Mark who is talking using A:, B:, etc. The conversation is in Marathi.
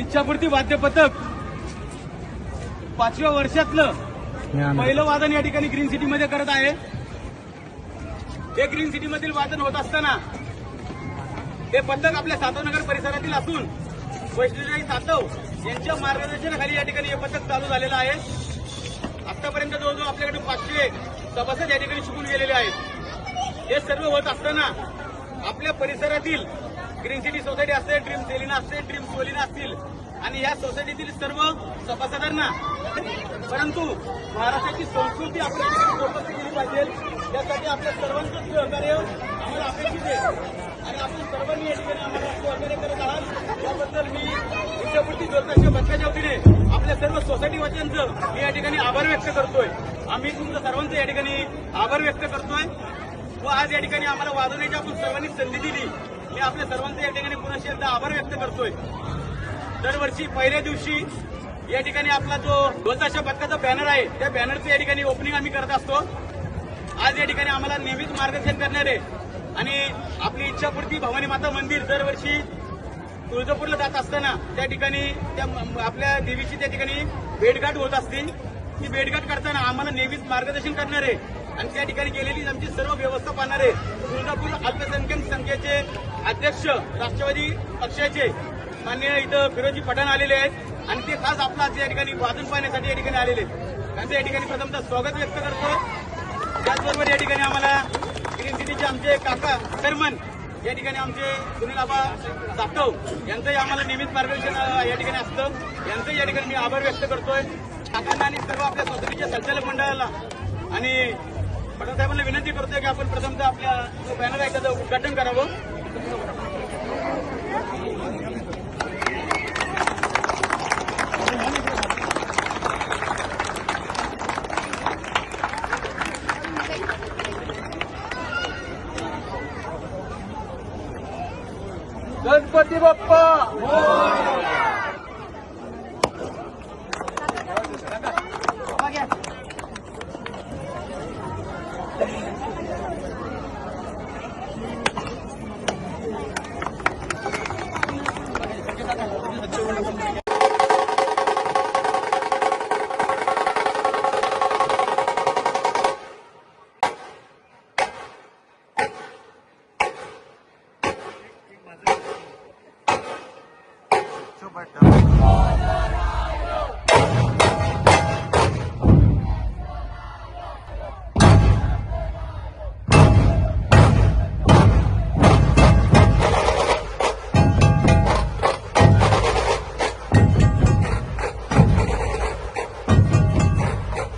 A: इच्छापूर्ती वाद्य पथक पाचव्या वर्षातलं पहिलं वादन या ठिकाणी ग्रीन सिटी मध्ये करत आहे. हे ग्रीन सिटी मधील वादन होत असताना हे पथक आपल्या सातवनगर परिसरातील असून वैष्णवी सातव यांच्या मार्गदर्शनाखाली या ठिकाणी हे पथक चालू झालेलं आहे. आतापर्यंत जवळजवळ आपल्याकडे पाचशे सभासद या ठिकाणी शिकून गेलेले आहेत. हे सर्व होत असताना आपल्या परिसरातील ग्रीन सिटी सोसायटी असते ड्रीम सेलिना असते ड्रीम सोलिना असतील आणि या सोसायटीतील सर्व सभासदांना परंतु महाराष्ट्राची संस्कृती आपल्या ठिकाणी जोपासली केली पाहिजे. त्यासाठी आपल्या सर्वांचं सहकार्य आम्हाला अपेक्षित आहे. आणि आपण सर्वांनी या ठिकाणी आम्हाला सहकार्य करत आहात. याबद्दल मी विद्यापीठी जोडण्याच्या भटकाच्या वतीने आपल्या सर्व सोसायटी वाच्यांचं मी या ठिकाणी आभार व्यक्त करतोय. आम्ही तुमचं सर्वांचं या ठिकाणी आभार व्यक्त करतोय. व आज या ठिकाणी आम्हाला वाजवण्याची आपण सर्वांनी संधी दिली. आपल्या सर्वांचे या ठिकाणी पुन्हा एकदा आभार व्यक्त करतोय. दरवर्षी पहिल्या दिवशी या ठिकाणी आपला जो ध्वजाच्या पथकाचा बॅनर आहे त्या बॅनरचं या ठिकाणी ओपनिंग आम्ही करत असतो. आज या ठिकाणी आम्हाला नेहमीच मार्गदर्शन करणारे आणि आपली इच्छापूर्ती भवानी माता मंदिर दरवर्षी तुळजापूरला जात असताना त्या ठिकाणी त्या आपल्या देवीची त्या ठिकाणी भेटघाट होत असते. ती भेटघाट करताना आम्हाला नेहमीच मार्गदर्शन करणारे आणि त्या ठिकाणी गेलेली आमची सर्व व्यवस्था पाहणारे तुळजापूर अल्पसंख्याक संख्या अध्यक्ष राष्ट्रवादी पक्षाचे मान्य इथं फिरोजी पठाण आलेले आहेत आणि ते खास आपला आज या ठिकाणी वादन पाहण्यासाठी या ठिकाणी आलेले आहेत. त्यांचं या ठिकाणी प्रथमतः स्वागत व्यक्त करतो. त्याचबरोबर या ठिकाणी आम्हाला ग्रीन सिटीचे आमचे काका चेअरमन या ठिकाणी आमचे सुनील आबा जाधव यांचंही आम्हाला नियमित मार्गदर्शन या ठिकाणी असतं. यांचंही या ठिकाणी मी आभार व्यक्त करतोय. काकांना आणि सर्व आपल्या सोसायटीच्या संचालक मंडळाला आणि पठाण साहेबांना विनंती करतोय की आपण प्रथमतः आपल्या जो बॅनर आहे त्याचं उद्घाटन करावं. गणपती बाप्पा!
B: Too bad.